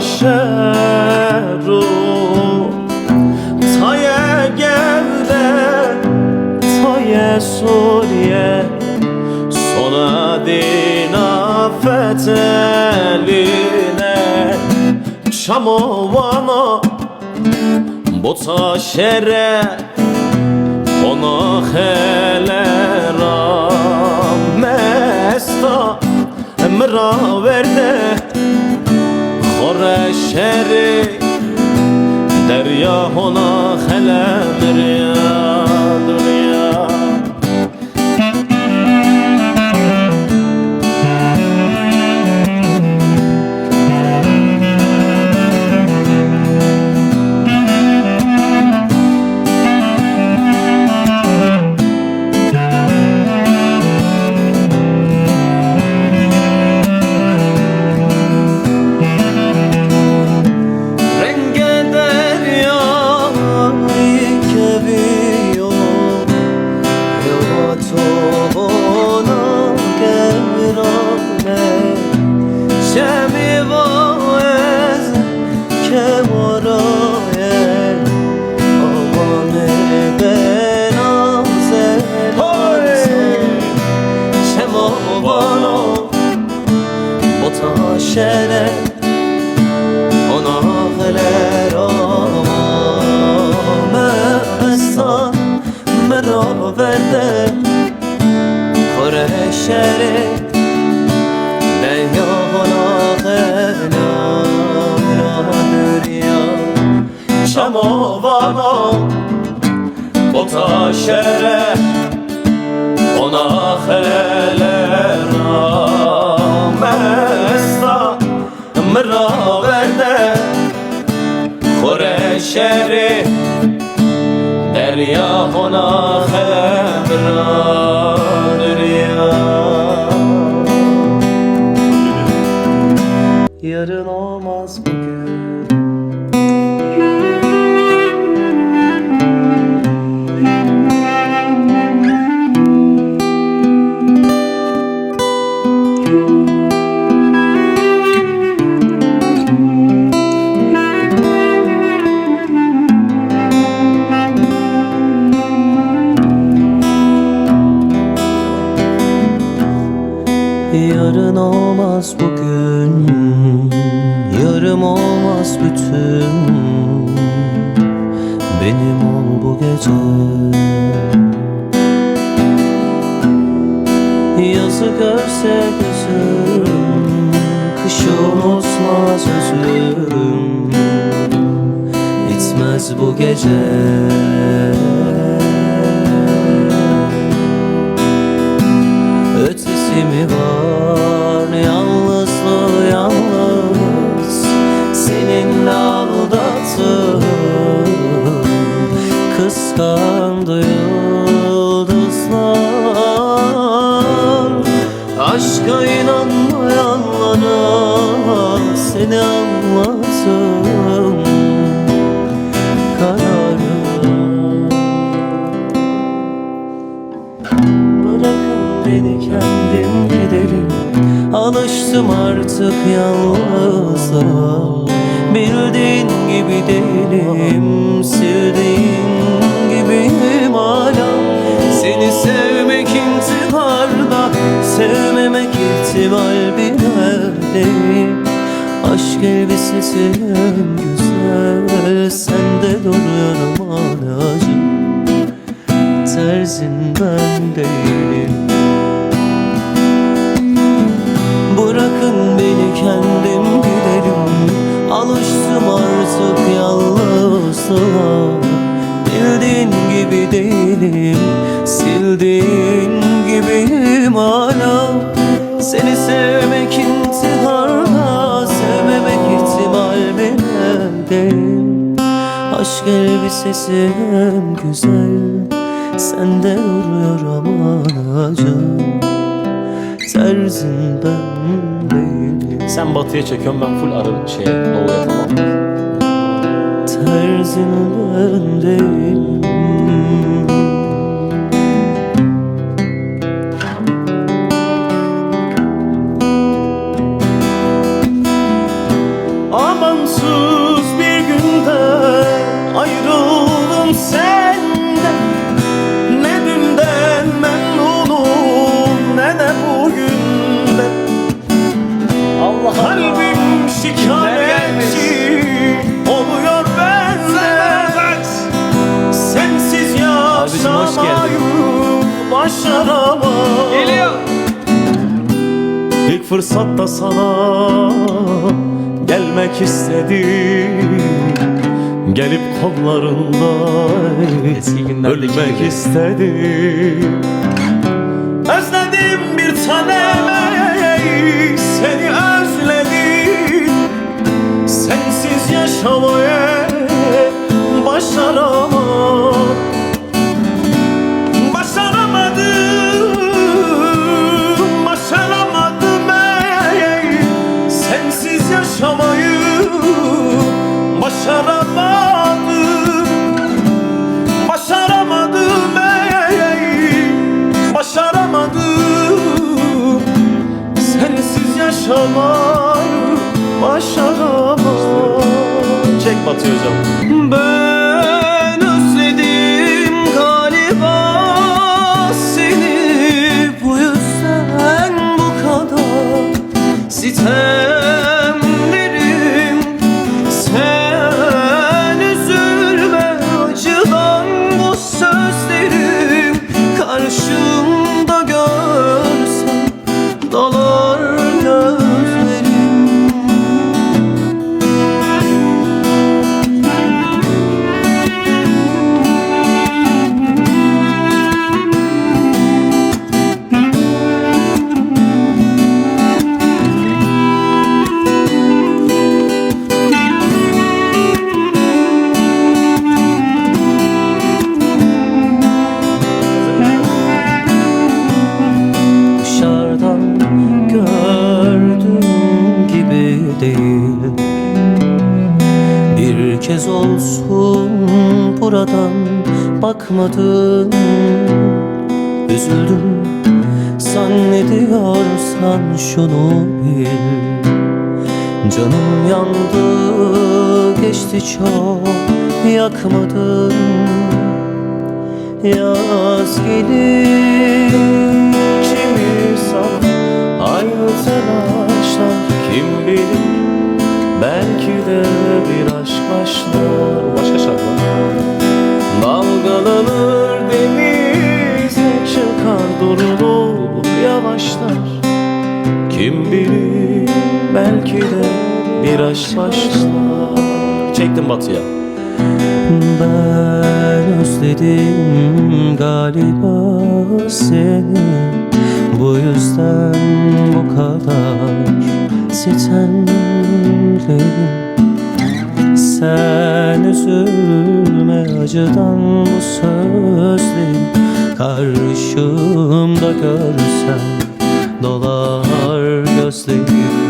Şeru Taye gevde Taye Suriye. Sona din afeteline Çamovana Bota şere. Ona helera mesta emra verde Khore şeri derya ona helemir Şeri Derya ona hebradır ya Yarın olmaz olmaz bugün. Yarım olmaz bütün. Benim ol bu gece. Yazı görse gözüm Kışı unutmaz özüm. Bitmez bu gece. Ötesi mi var artık yalnızlığa Bildiğin gibi değilim Sevdiğin gibiyim hala. Seni sevmek intiharda Sevmemek ihtimal bile değil. Aşk elbisesi en güzel Sende duruyorum halacığım terzin ben değilim Bırakın beni kendim giderim. Alıştım artık yalnızlığa. Bildiğin gibi değilim Sildiğin gibiyim hala. Seni sevmek intiharda Sevmemek ihtimal derdeyim Aşk elbisesi en güzel Sende duruyor aman acım Terzin ben değilim Sen batıya çekiyorsun ben full arı şey doğuya tamam mı? Terzin ben değilim fırsatta sana gelmek istedim. Gelip kollarında ölmek istedim. Özledim bir tanem seni özledim. Sensiz yaşamayı başaramam başaramadım. Başaramadım ey, başaramadım. Sensiz yaşamayı başaramam. Çek batıyor hocam. ben buradan bakmadın. Üzüldüm zannediyorsan şunu bil. Canım yandı geçti çok yakmadın. Yaz gelir kimi sana Aynı telaşlar kim bilir? Belki de bir aşk başlar. Başka şarkı. Dalgalanır denize çıkar durulur yavaşlar. Kim bilir belki de bir aşk başlar. Çektim batıya. Ben özledim galiba seni. Bu yüzden bu kadar sitemlerim Sen üzülme acıdan bu sözleri Karşımda görsen dolar gözlerim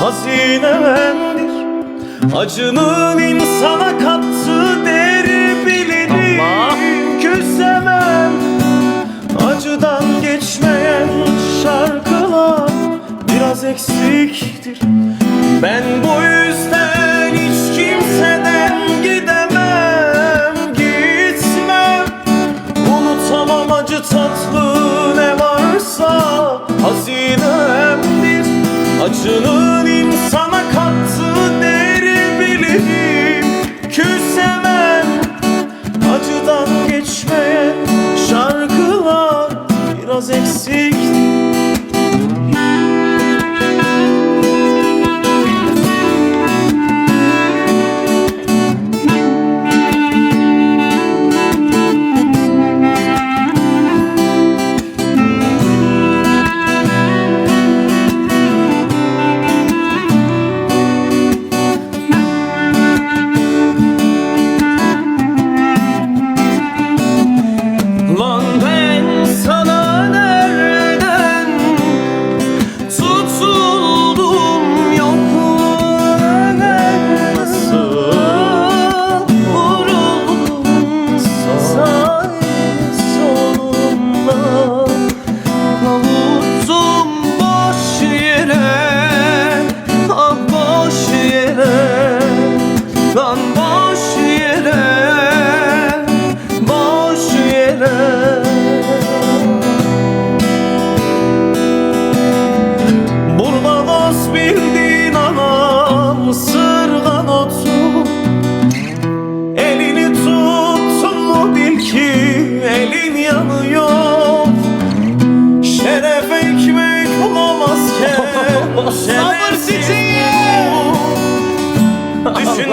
hazinemdir Acının insana kattığı değeri bilirim Küsemem acıdan geçmeyen şarkılar biraz eksiktir. Ben bu yüzden 주는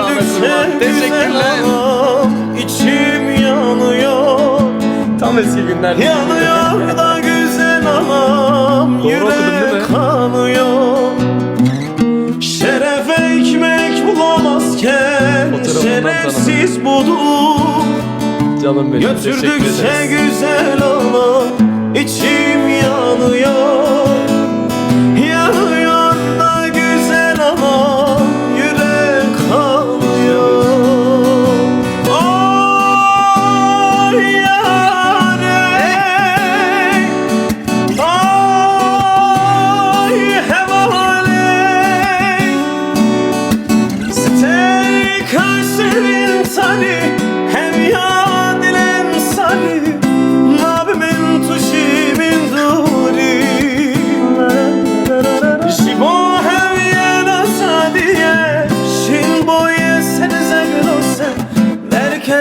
Teşekkürler. Teşekkürler İçim yanıyor Tam eski günler. Yanıyor da güzel anam Doğru? Yürek kanıyor Şeref ekmek bulamazken Şerefsiz budur Canım benim. Götürdükçe güzel anam içim yanıyor Yanıyor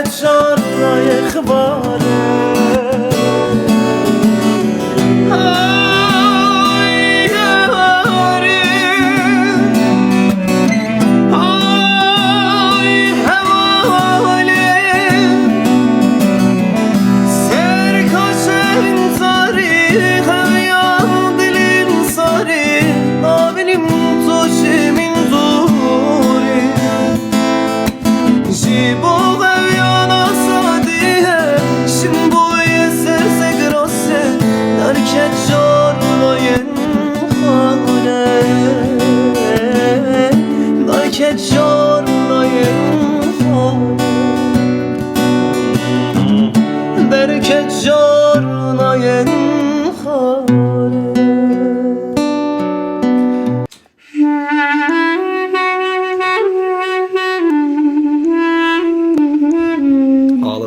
جان را اخباره.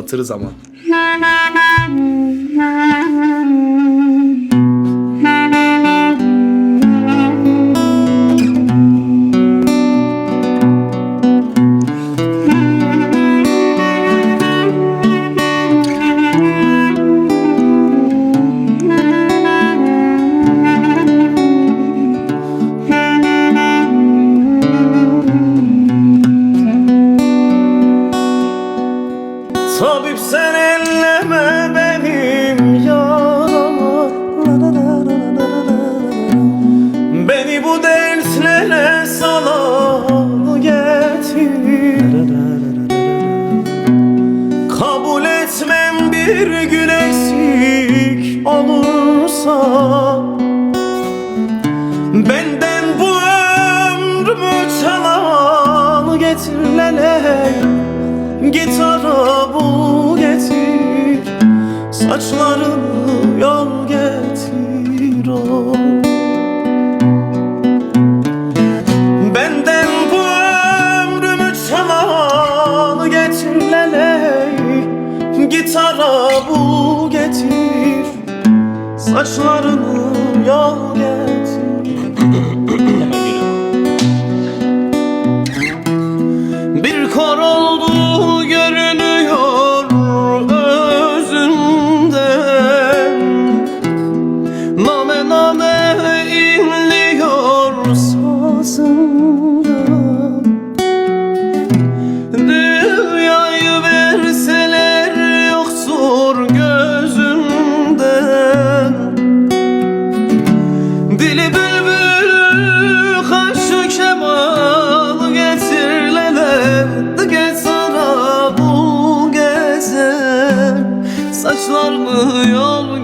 Ağlatırız ama. Tabip sen elleme benim yaramı Beni bu dertlere salan getir. Kabul etmem bir gün eksik olursa. Benden bu ömrümü çalan getir lele Gitara bul getir Saçlarını yol getir o Benden bu ömrümü çalan getir lele Gitara bul getir. Saçlarını Gezer Saçlarını yol